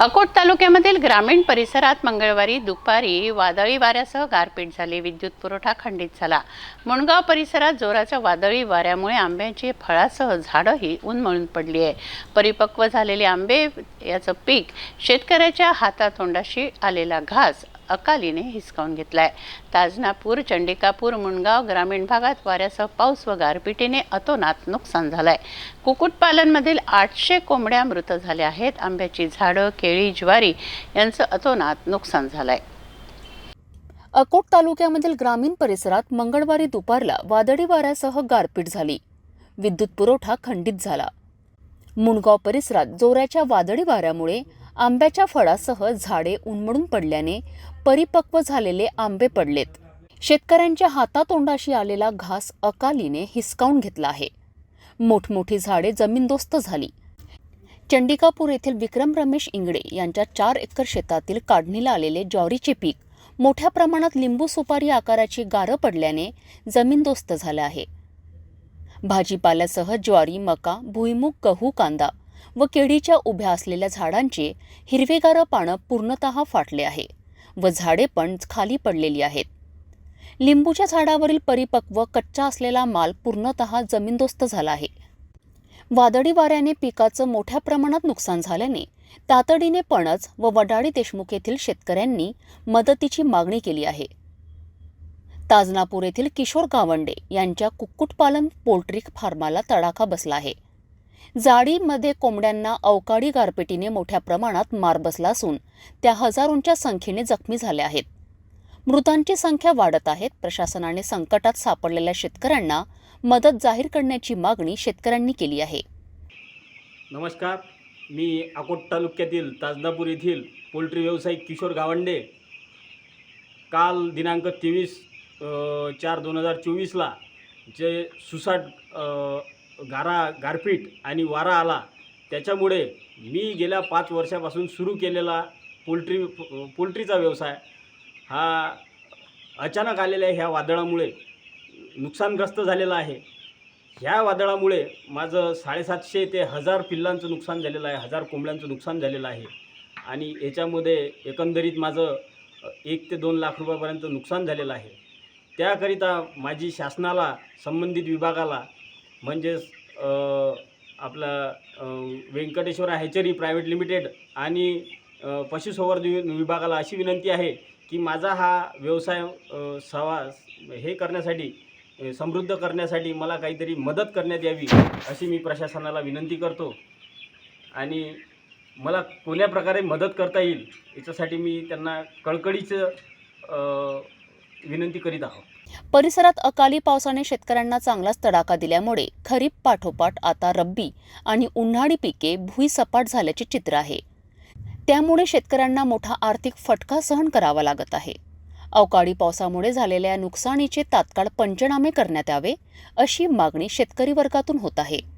अकोट तालुक्यामधील ग्रामीण परिसरात मंगळवारी दुपारी वादळी वाऱ्यासह गारपीट झाली. विद्युत पुरवठा खंडित झाला. मुणगाव परिसरात जोराच्या वादळी वाऱ्यामुळे आंब्याची फळासह झाडंही उन्मळून पडली आहे. परिपक्व झालेले आंबे याचं पीक शेतकऱ्याच्या हातातोंडाशी आलेला घास अकालीने हिसकावून घेतलाय. ताजनापूर चंडिकापूर मुणगाव ग्रामीण भागात वाऱ्यासह पाऊस व गारपिटीने अतोनात नुकसान झालंय. कुक्कुटपालनमधील आठशे कोंबड्या मृत झाल्या आहेत. आंब्याची झाडं केळी ज्वारी यांचं अतोनात नुकसान झालंय. अकोट तालुक्यामधील ग्रामीण परिसरात मंगळवारी दुपारला वादळी वाऱ्यासह गारपीट झाली. विद्युत पुरवठा खंडित झाला. मुणगाव परिसरात जोराच्या वादळी वाऱ्यामुळे आंब्याच्या फळासह झाडे उन्मळून पडल्याने परिपक्व झालेले आंबे पडलेत. शेतकऱ्यांच्या हातातोंडाशी आलेला घास अकालीने हिसकावून घेतला आहे. मोठमोठी झाडे जमीनदोस्त झाली. चंडिकापूर येथील विक्रम रमेश इंगडे यांच्या चार एकर शेतातील काढणीला आलेले ज्वारीचे पीक मोठ्या प्रमाणात लिंबू सुपारी आकाराची गारं पडल्याने जमीनदोस्त झालं आहे. भाजीपाल्यासह ज्वारी मका भुईमूग गहू कांदा व केळीच्या उभ्या असलेल्या झाडांचे हिरवेगार पानं पूर्णतः फाटले आहे व झाडे पण खाली पडलेली आहेत. लिंबूच्या झाडावरील परिपक्व कच्चा असलेला माल पूर्णतः जमीनदोस्त झाला आहे. वादळी वाऱ्याने पिकाचं मोठ्या प्रमाणात नुकसान झाल्याने तातडीने पणज व वडाळी देशमुख येथील शेतकऱ्यांनी मदतीची मागणी केली आहे. ताजनापूर येथील किशोर गावंडे यांच्या कुक्कुटपालन पोल्ट्री फार्माला तडाखा बसला आहे. जाळीमध्ये कोंबड्यांना अवकाळी गारपिटीने मोठ्या प्रमाणात मार बसला असून त्या हजारोंच्या संख्येने जखमी झाल्या आहेत. मृतांची संख्या वाढत आहेत प्रशासनाने संकटात सापडलेल्या शेतकऱ्यांना मदत जाहीर करण्याची मागणी शेतकऱ्यांनी केली आहे. नमस्कार. मी अकोट तालुक्यातील ताजदापूर येथील पोल्ट्री व्यावसायिक किशोर गावंडे. काल दिनांक तेवीस चार दोन हजार चोवीसला जे सुसाट गारा गारपीट आणि वारा आला. त्याच्यामुळे मी गेल्या पाच वर्षापासून सुरू केलेला पोल्ट्री पोल्ट्रीचा व्यवसाय हा अचानक आलेल्या ह्या वादळामुळे नुकसानग्रस्त झालेला आहे. ह्या वादळामुळे माझं साडेसातशे ते हजार पिल्लांचं नुकसान झालेलं आहे हजार कोंबड्यांचं नुकसान झालेलं आहे. आणि याच्यामध्ये एकंदरीत माझं एक ते दोन लाख रुपयापर्यंत नुकसान झालेलं आहे. त्याकरिता माझी शासनाला संबंधित विभागाला म्हणजेच आपला व्यंकटेश्वर हॅचरी प्रायव्हेट लिमिटेड आणि पशुसंवर्धन विभागाला अशी विनंती आहे की माझा हा व्यवसाय सवा हे करण्यासाठी समृद्ध करण्यासाठी मला काहीतरी मदत करण्यात यावी अशी मी प्रशासनाला विनंती करतो. आणि मला कोण्या प्रकारे मदत करता येईल याच्यासाठी मी त्यांना कळकळीचं विनंती करीत आहोत परिसरात अकाली पावसाने शेतकऱ्यांना चांगलाच तडाखा दिल्यामुळे खरीप पाठोपाठ आता रब्बी आणि उन्हाळी पिके भुईसपाट झाल्याचे चित्र आहे. त्यामुळे शेतकऱ्यांना मोठा आर्थिक फटका सहन करावा लागत आहे. अवकाळी पावसामुळे झालेल्या नुकसानीचे तात्काळ पंचनामे करण्यात यावे अशी मागणी शेतकरी वर्गातून होत आहे.